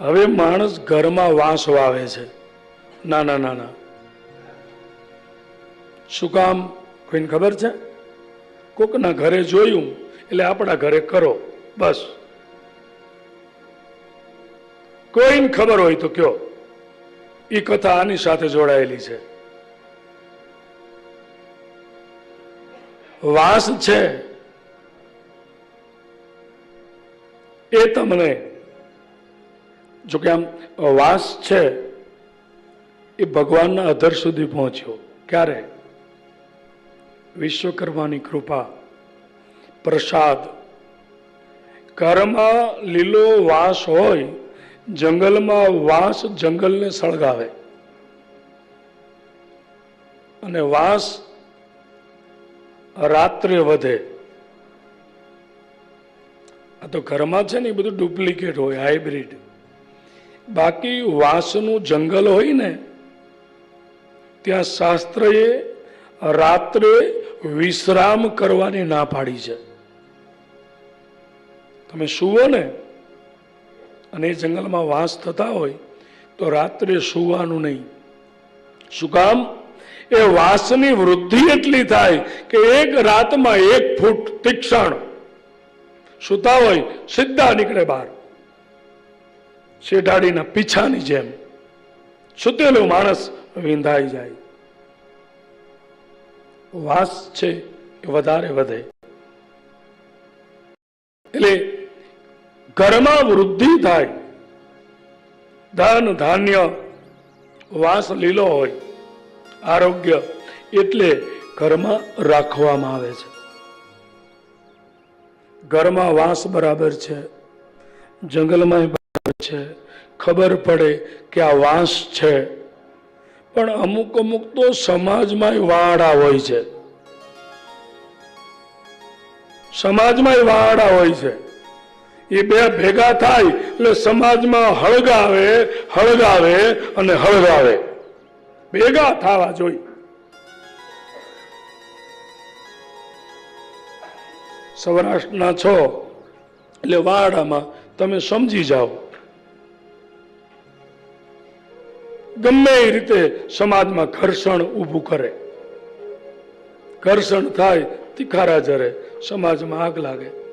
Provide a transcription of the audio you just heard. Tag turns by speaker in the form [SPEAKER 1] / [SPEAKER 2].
[SPEAKER 1] હવે માણસ ઘરમાં વાંસ વાવે છે. નાના નાના શું કામ? કોઈને ખબર છે? કોકના ઘરે જોયું, એટલે આપણા ઘરે કરો, બસ. કોઈને ખબર હોય તો કયો. એ કથા આની સાથે જોડાયેલી છે. વાસ છે. એ તમને જો કે આમ વાસ છે, એ ભગવાનના અધર સુધી પહોંચ્યો. ક્યારે? વિશ્વકર્માની કૃપા, પ્રસાદ. ઘરમાં લીલો વાસ હોય, જંગલમાં વાસ જંગલને સળગાવે. અને વાસ રાત્રે વધે. આ તો ઘરમાં છે ને એ બધું ડુપ્લિકેટ હોય, હાઇબ્રિડ. બાકી વાંસનું જંગલ હોય ને, ત્યાં શાસ્ત્રએ રાત્રે વિશ્રામ કરવાની ના પાડી છે. તમે સુવો ને, અને એ જંગલમાં વાસ થતા હોય, તો રાત્રે સુવાનું નહીં. શું કામ? એ વાસની વૃદ્ધિ એટલી થાય કે એક રાતમાં એક ફૂટ તીક્ષણ. સુતા હોય, સીધા નીકળે બહાર. શેઢાડીના પીછાની જેમ સુતેલો માણસ વિંધાઈ જાય. વાસ છે એ વધારે વધે. એટલે ઘરમાં વૃદ્ધિ થાય ધન ધાન્ય, વાસ લીલો હોય, આરોગ્ય એટલે ઘરમાં રાખવામાં આવે છે. ઘરમાં વાંસ બરાબર છે. જંગલમાં છે. ખબર પડે કે આ વાંસ છે. પણ અમુક અમુક તો સમાજમાં વાળા હોય છે. સમાજમાં વાળા હોય છે. એ બે ભેગા થાય એટલે સમાજમાં હળગાવે હળગાવે અને હળગાવે. ભેગા થવા જોઈએ. સૌરાષ્ટ્રના છો એટલે વાડામાં તમે સમજી જાઓ. ગમે એ રીતે સમાજમાં ઘર્ષણ ઊભું કરે. ઘર્ષણ થાય તિખારા જરે સમાજમાં આગ લાગે.